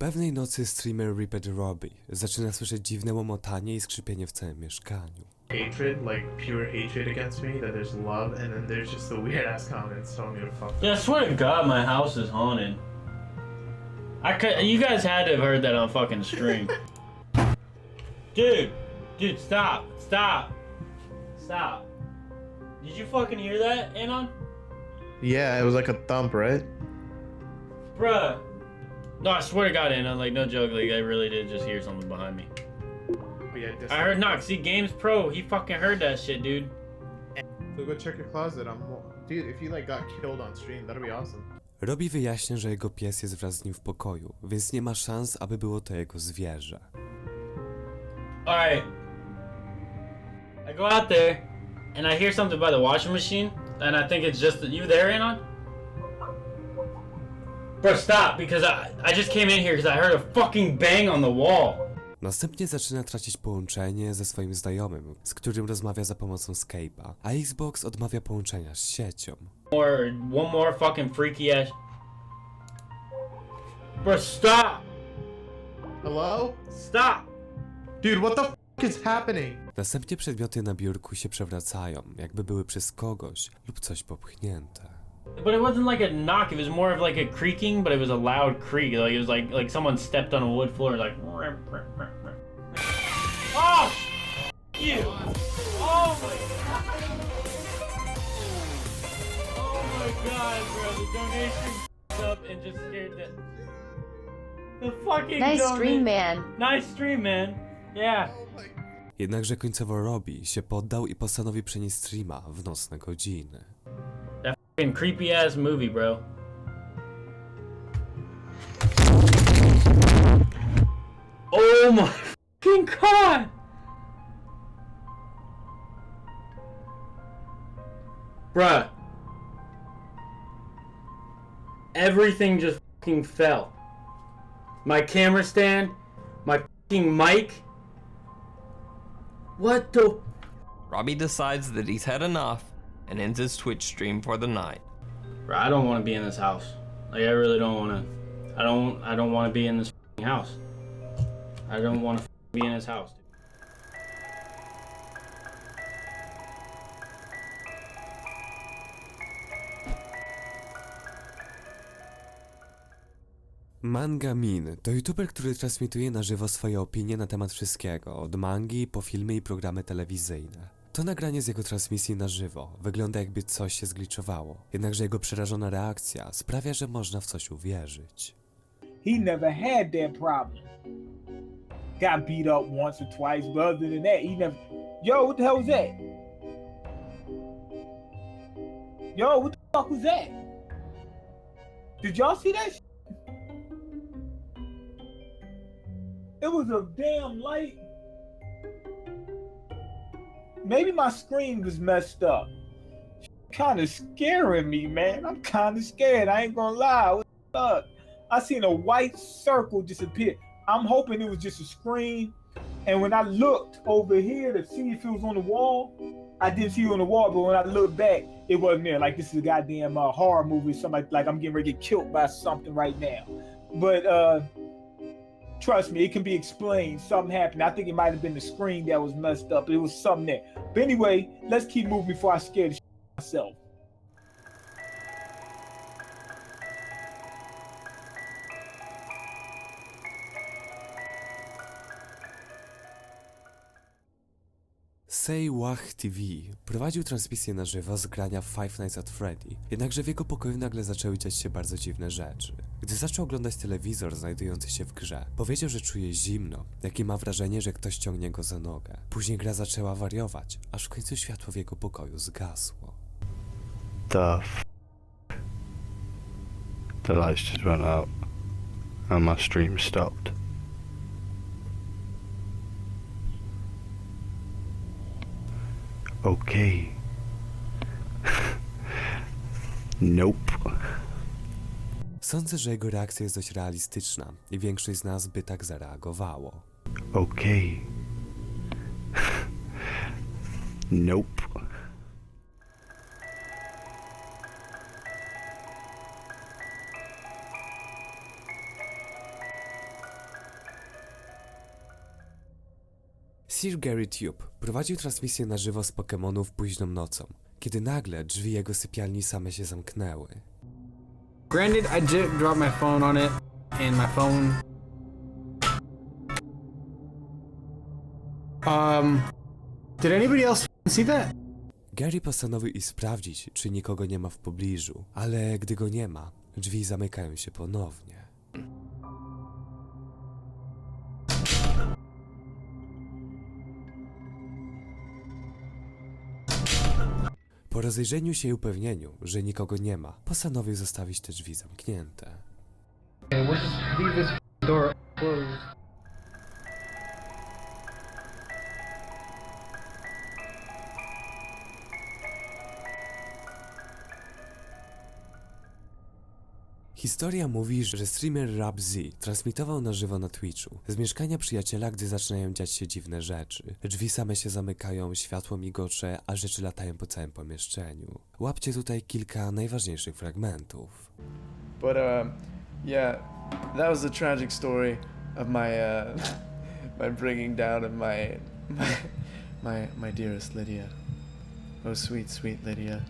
Pewnej nocy streamer Ripped Robbie zaczyna słyszeć dziwne łomotanie i skrzypienie w całym mieszkaniu. hatred, like pure hatred against me, that there's love, and then there's just the weird ass comments telling me to fuck. Yeah, I swear to God, my house is haunted. I could, you guys had to have heard that on fucking stream. dude, dude, stop, stop, stop. Did you fucking hear that, Anon? Yeah, it was like a thump, right? Bruh. No, I swear to God, Anon, like no joke, like I really did just hear something behind me. Yeah, I heard Knox, see Games Pro, he fucking heard that shit, dude. So go check your closet. I'm, dude. If you like got killed on stream, that'd be awesome. Robbie wyjaśnia, że jego pies jest wraz z nim w pokoju, więc nie ma szans, aby było to jego zwierzę. Alright. I go out there and I hear something by the washing machine, and I think it's just you there, Anon? Bro, stop, because I, I just came in here because I heard a fucking bang on the wall. Następnie zaczyna tracić połączenie ze swoim znajomym, z którym rozmawia za pomocą Skype'a, a Xbox odmawia połączenia z siecią. Or one more fucking freaky ass. Bro, stop! Hello, Stop! dude. What the f- is happening? Następnie przedmioty na biurku się przewracają, jakby były przez kogoś lub coś popchnięte. But it wasn't like a knock, it was more of like a creaking, but it was a loud creak. Like it was like like someone stepped on a wood floor, like. Oh! You! Oh my Oh my god, bro, the donation up and just scared the. The fucking Nice donate- stream, man. Nice stream, man. Yeah. Jednakże końcowo Robbie się poddał i postanowi przenieść streama w nocne godziny. Fucking creepy ass movie, bro. Oh my fucking god! Bruh. Everything just fucking fell. My camera stand, my fucking mic. What the Robbie decides that he's had enough and ends his Twitch stream for the night. Bro, I don't want to be in this house. Like, I really don't want to. I don't. I don't want to be in this fing house. I don't want to be in this house. Dude. Manga Min to youtuber, który transmituje na żywo swoje opinie na temat wszystkiego, od mangi po filmy i programy telewizyjne. To nagranie z jego transmisji na żywo wygląda jakby coś się zgliczowało, jednakże jego przerażona reakcja sprawia, że można w coś uwierzyć. he never had that problem. Got beat up once or twice, but other than that, he never. Yo, what the hell was that? Yo, what the fuck was that? Did y'all see that? Shit? It was a damn light. Maybe my screen was messed up. Kind of scaring me, man. I'm kind of scared. I ain't gonna lie. What the fuck? I seen a white circle disappear. I'm hoping it was just a screen. And when I looked over here to see if it was on the wall, I didn't see it on the wall. But when I looked back, it wasn't there. Like this is a goddamn uh, horror movie. Somebody like I'm getting ready to get killed by something right now. But uh, trust me, it can be explained. Something happened. I think it might have been the screen that was messed up. It was something there. But anyway, let's keep moving before I scare myself. Say Wah TV prowadził transmisję na żywo z grania Five Nights at Freddy, jednakże w jego pokoju nagle zaczęły dziać się bardzo dziwne rzeczy. Gdy zaczął oglądać telewizor znajdujący się w grze, powiedział, że czuje zimno, jak i ma wrażenie, że ktoś ciągnie go za nogę. Później gra zaczęła wariować, aż w końcu światło w jego pokoju zgasło. the f- the lights just went out and my stream stopped. Okay. nope. Sądzę, że jego reakcja jest dość realistyczna i większość z nas by tak zareagowało. Okay. nope. Sir Gary Tube prowadził transmisję na żywo z Pokemonów późną nocą, kiedy nagle drzwi jego sypialni same się zamknęły. Granted, I did drop my phone on it, and my phone. Um, did anybody else see that? Gary postanowił i sprawdzić, czy nikogo nie ma w pobliżu, ale gdy go nie ma, drzwi zamykają się ponownie. Po rozejrzeniu się i upewnieniu, że nikogo nie ma, postanowił zostawić te drzwi zamknięte. Historia mówi, że streamer Rap Z transmitował na żywo na Twitchu z mieszkania przyjaciela, gdy zaczynają dziać się dziwne rzeczy. Drzwi same się zamykają, światło migocze, a rzeczy latają po całym pomieszczeniu. Łapcie tutaj kilka najważniejszych fragmentów. But uh, yeah, that was the tragic story of my uh, my bringing down of my my my my dearest Lydia. Oh, sweet, sweet Lydia.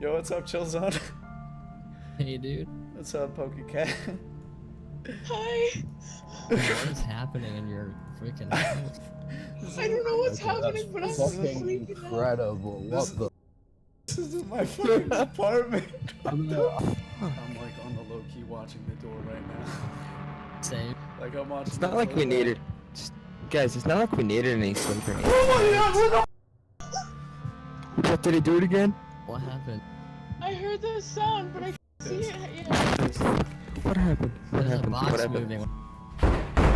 Yo, what's up, Chill Zone? Hey, dude. What's up, PokeCat? Hi. What is happening in your freaking house? I don't know what's happening, but I'm freaking out. incredible. This- What the? This is in my fucking apartment. I'm I'm like on the low key watching the door right now. Same. Like I'm watching. It's the not like we now. needed. Just, guys, it's not like we needed any sleep or oh anything. Oh What did he do it again? What happened? I heard the sound, but I can't see it yet. What happened? What There's a happened? box What happened? moving.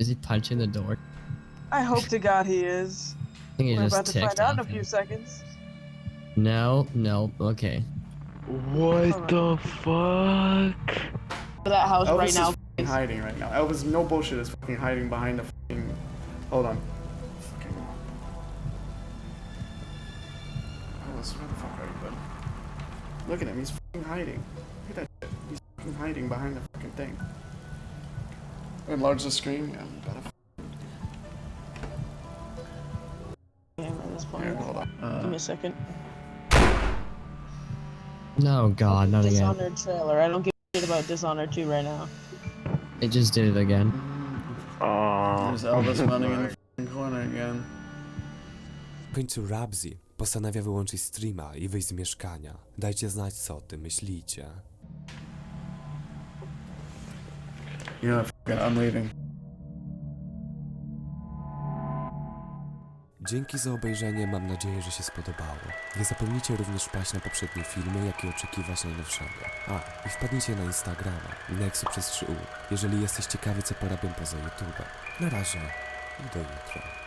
Is he punching the door? I hope to God he is. I think he We're just about to ticked find out in a few him. seconds. No, no, okay. What the fuck? For that house Elvis right is now. fucking hiding right now. Elvis, no bullshit, is fucking hiding behind the fucking. Hold on. Elvis, where the fuck are you, bud? Look at him, he's fucking hiding. Look at that shit. He's fucking hiding behind the fucking thing. Enlarge the screen? Yeah, you better. Damn, at this point. Here, hold on. Give me Uh, a second. No, God, not again. Dishonored trailer. I don't give a shit about Dishonored 2 right now. It just did it again. Oh. there's Elvis running in the corner again. W końcu Rabzi postanawia wyłączyć streama i wyjść z mieszkania. Dajcie znać, co o tym myślicie. Yeah, fucking, I'm leaving. Dzięki za obejrzenie, mam nadzieję, że się spodobało. Nie zapomnijcie również paść na poprzednie filmy, jak i oczekiwać najnowszego. A, i wpadnijcie na Instagrama, Nexu przez 3U, jeżeli jesteś ciekawy, co porabiam poza YouTube. Na razie i do jutra.